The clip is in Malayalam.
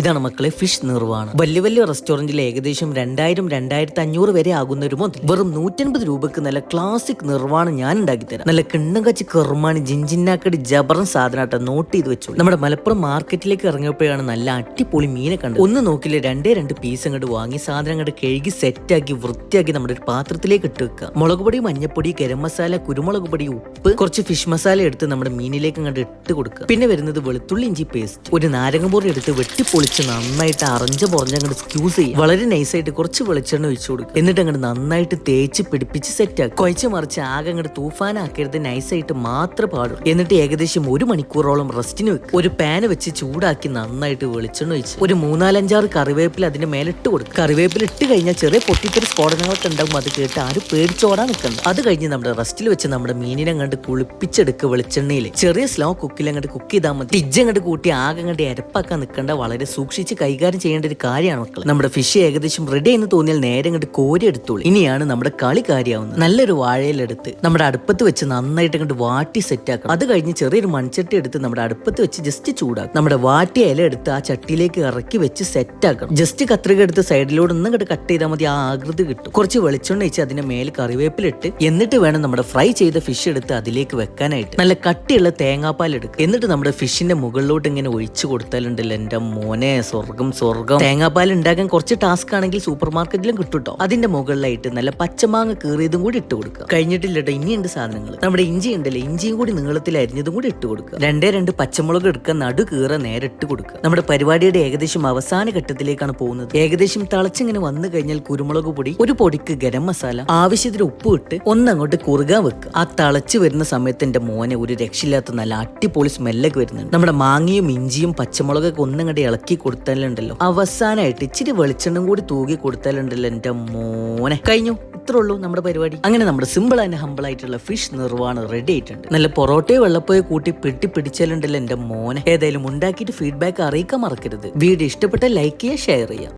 ഇതാണ് മക്കളെ ഫിഷ് നിർവാണം വലിയ വലിയ റെസ്റ്റോറന്റിൽ ഏകദേശം രണ്ടായിരം രണ്ടായിരത്തി അഞ്ഞൂറ് വരെ ആകുന്ന ഒരു മുതൽ വെറും നൂറ്റൻപത് രൂപക്ക് നല്ല ക്ലാസിക് നിർവാണം ഞാൻ ഉണ്ടാക്കി തരാം. നല്ല കിണ്ണും കച്ചി കെർമാണി ജിഞ്ചിന്നാക്കടി ജബറൻ സാധനമായിട്ട് നോട്ട് ചെയ്ത് വെച്ചു നമ്മുടെ മലപ്പുറം മാർക്കറ്റിലേക്ക് ഇറങ്ങിയപ്പോഴാണ് നല്ല അടിപൊളി മീനെ കണ്ടത്. ഒന്ന് നോക്കില്ല രണ്ടേ രണ്ട് പീസ് അങ്ങോട്ട് വാങ്ങി സാധനം അങ്ങോട്ട് കഴുകി സെറ്റാക്കി വൃത്തിയാക്കി നമ്മുടെ ഒരു പാത്രത്തിലേക്ക് ഇട്ട് വെക്കുക. മുളക് പൊടി മഞ്ഞപ്പൊടി ഗരം മസാല കുരുമുളക് പൊടി ഉപ്പ് കുറച്ച് ഫിഷ് മസാല എടുത്ത് നമ്മുടെ മീനിലേക്ക് അങ്ങോട്ട് ഇട്ട് കൊടുക്കുക. പിന്നെ വരുന്നത് വെളുത്തുള്ളി ഇഞ്ചി പേസ്റ്റ് ഒരു നാരങ്ങപൂറി എടുത്ത് വെട്ടിപ്പൊളിച്ച് നന്നായിട്ട് അറഞ്ച പൊറഞ്ഞ അങ്ങോട്ട് സ്ക്യൂസ് ചെയ്യും. വളരെ നൈസായിട്ട് കുറച്ച് വെളിച്ചെണ്ണ ഒഴിച്ചു കൊടുക്കുക. എന്നിട്ട് അങ്ങോട്ട് നന്നായിട്ട് തേച്ച് പിടിപ്പിച്ച് സെറ്റ് ആക്കും കുഴച്ച് മറിച്ച് ആകെ അങ്ങോട്ട് തൂഫാനാക്കരുത്. നൈസായിട്ട് മാത്രം പാടും എന്നിട്ട് ഏകദേശം ഒരു മണിക്കൂറോളം റെസ്റ്റിന് വെക്കുക. ഒരു പാന് വെച്ച് ചൂടാക്കി നന്നായിട്ട് വെളിച്ചെണ്ണ ഒഴിച്ച് ഒരു മൂന്നാലഞ്ചാറ് കറിവേപ്പില അതിന്റെ മേലിട്ട് കൊടുക്കുക. കറിവേപ്പില ഇട്ട് കഴിഞ്ഞാൽ ചെറിയ പൊട്ടിത്തെറി സ്ഫോടനങ്ങളൊക്കെ ഉണ്ടാകും. അത് കേട്ട് ആരും പേടിച്ചോടാൻ നിൽക്കണ്ട. അത് കഴിഞ്ഞ് നമ്മുടെ റെസ്റ്റിൽ വെച്ച് നമ്മുടെ മീനിനെ അങ്ങോട്ട് കുളിപ്പിച്ചെടുക്കുക വെളിച്ചെണ്ണയിൽ ചെറിയ സ്ലോ കുക്കിൽ അങ്ങോട്ട് കുക്ക് ചെയ്താൽ മതി. ടിജ് അങ്ങോട്ട് കൂട്ടി ആകെ അങ്ങോട്ട് എരപ്പാക്കാൻ നിൽക്കേണ്ട. വളരെ സൂക്ഷിച്ച് കൈകാര്യം ചെയ്യേണ്ട ഒരു കാര്യമാണ് മക്കൾ നമ്മുടെ ഫിഷ് ഏകദേശം റെഡി എന്ന് തോന്നിയാൽ നേരെ ഇങ്ങോട്ട് കോരി എടുത്തോളൂ. ഇനിയാണ് നമ്മുടെ കളി കാര്യമാവുന്നത്. നല്ലൊരു വാഴയിലെടുത്ത് നമ്മുടെ അടുപ്പത്ത് വെച്ച് നന്നായിട്ട് ഇങ്ങോട്ട് വാട്ടി സെറ്റ് ആക്കണം. അത് കഴിഞ്ഞ് ചെറിയൊരു മൺചട്ടി എടുത്ത് നമ്മുടെ അടുപ്പത്ത് വെച്ച് ജസ്റ്റ് ചൂടാക്കും. നമ്മുടെ വാട്ടിയ ഇല എടുത്ത് ആ ചട്ടിയിലേക്ക് ഇറക്കി വെച്ച് സെറ്റ് ആക്കണം. ജസ്റ്റ് കത്രിക എടുത്ത് സൈഡിലൂടെ ഒന്നും ഇങ്ങോട്ട് കട്ട് ചെയ്താൽ മതി ആ ആകൃതി കിട്ടും. കുറച്ച് വെളിച്ചെണ്ണ വെച്ച് അതിന്റെ മേലെ കറിവേപ്പിലിട്ട് എന്നിട്ട് വേണം നമ്മുടെ ഫ്രൈ ചെയ്ത ഫിഷ് എടുത്ത് അതിലേക്ക് വെക്കാനായിട്ട്. നല്ല കട്ടിയുള്ള തേങ്ങാപ്പാൽ എടുക്കുക എന്നിട്ട് നമ്മുടെ ഫിഷിന്റെ മുകളിലോട്ട് ഇങ്ങനെ ഒഴിച്ചു കൊടുത്താലുണ്ടല്ലോ എന്റെ മോനെ. സ്വർഗം സ്വർഗം തേങ്ങാപ്പാൽ ഉണ്ടാക്കാൻ കുറച്ച് ടാസ്ക് ആണെങ്കിൽ സൂപ്പർ മാർക്കറ്റിലും കിട്ടും ട്ടോ അതിന്റെ മുകളിലായിട്ട് നല്ല പച്ചമാങ്ങ കീറിയതും കൂടി ഇട്ട് കൊടുക്കുക. കഴിഞ്ഞിട്ടില്ല ട്ടോ ഇനിയുണ്ട് സാധനങ്ങൾ നമ്മുടെ ഇഞ്ചി ഉണ്ടല്ലോ ഇഞ്ചിയും കൂടി നീളത്തിൽ അരിഞ്ഞതും കൂടി ഇട്ട് കൊടുക്കുക. രണ്ടേ രണ്ട് പച്ചമുളക് എടുക്കുക നടു കീറ നേരെ ഇട്ട് കൊടുക്കുക. നമ്മുടെ പരിപാടിയുടെ ഏകദേശം അവസാന ഘട്ടത്തിലേക്കാണ് പോകുന്നത്. ഏകദേശം തിളച്ചിങ്ങനെ വന്നു കഴിഞ്ഞാൽ കുരുമുളക് പൊടി ഒരു പൊടിക്ക് ഗരം മസാല ആവശ്യത്തിന് ഉപ്പ് ഇട്ട് ഒന്നങ്ങോട്ട് കുറുകാൻ വെക്കുക. ആ തിളച്ച് വരുന്ന സമയത്ത് എന്റെ മോനെ ഒരു രക്ഷയില്ലാത്ത നല്ല അടിപൊളി സ്മെല്ലൊക്കെ വരുന്നുണ്ട്. നമ്മുടെ മാങ്ങയും ഇഞ്ചിയും പച്ചമുളകൊക്കെ ഒന്നങ്ങോട്ട് ഇളക്കി കൊടുത്താലുണ്ടല്ലോ അവസാനമായിട്ട് ഇച്ചിരി വെളിച്ചെണ്ണം കൂടി തൂകി കൊടുത്താലുണ്ടല്ലോ എന്റെ മോനെ. കഴിഞ്ഞു ഇത്രേ ഉള്ളൂ നമ്മുടെ പരിപാടി. അങ്ങനെ നമ്മുടെ സിമ്പിൾ ആൻഡ് ഹമ്പിൾ ആയിട്ടുള്ള ഫിഷ് നിർവാണ് റെഡി ആയിട്ടുണ്ട്. നല്ല പൊറോട്ടയോ വെള്ളപ്പോയോ കൂട്ടി പെട്ടി പിടിച്ചാലുണ്ടല്ലോ എന്റെ മോനെ. ഏതായാലും ഉണ്ടാക്കിയിട്ട് ഫീഡ്ബാക്ക് അറിയിക്കാൻ മറക്കരുത്. വീഡിയോ ഇഷ്ടപ്പെട്ട ലൈക്ക് ചെയ്യുക ഷെയർ ചെയ്യുക.